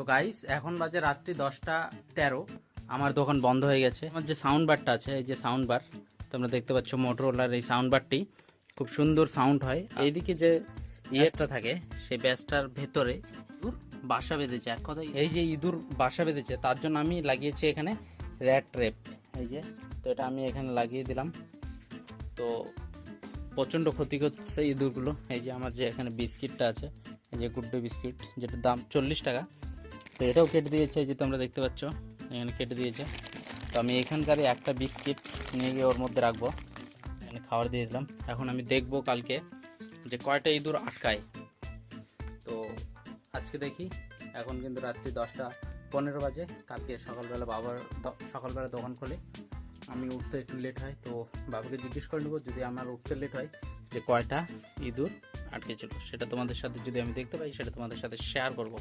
তো গাইস এখন বাজে রাত্রি দশটা তেরো। আমার দোকান বন্ধ হয়ে গেছে। আমার যে সাউন্ড বারটা আছে এই যে সাউন্ড বার তোমরা দেখতে পাচ্ছ মোটরোলার এই সাউন্ড বারটি খুব সুন্দর সাউন্ড হয়। এইদিকে যে ইয়েটা থাকে সেই ব্যাসটার ভেতরে ইঁদুর বাসা বেঁধেছে। এক কথায় এই যে ইঁদুর বাসা বেঁধেছে তার জন্য আমি লাগিয়েছি এখানে র্যাট ট্রেপ এই যে তো এটা আমি এখানে লাগিয়ে দিলাম। তো প্রচণ্ড ক্ষতি করছে ইঁদুরগুলো। এই যে আমার যে এখানে বিস্কিটটা আছে এই যে গুড্ডে বিস্কিট যেটার দাম চল্লিশ টাকা। তো এটাও কেটে দিয়েছে যে তোমরা দেখতে পাচ্ছ, এখানে কেটে দিয়েছে। তো আমি এখানকারই একটা বিস্কিট নিয়ে গিয়ে ওর মধ্যে রাখব। এখানে খাবার দিয়ে দিলাম। এখন আমি দেখব কালকে যে কয়টা ইঁদুর আটকায়। তো আজকে দেখি, এখন কিন্তু রাত্রি দশটা পনেরো বাজে। কালকে সকালবেলা বাবার সকালবেলা দোকান খোলে। আমি উঠতে একটু লেট হয়, তো বাবাকে জিজ্ঞেস করে নেব, যদি আমার উঠতে লেট হয় যে কয়টা ইঁদুর আটকে ছিল সেটা তোমাদের সাথে যদি আমি দেখতে পাই, সেটা তোমাদের সাথে শেয়ার করব।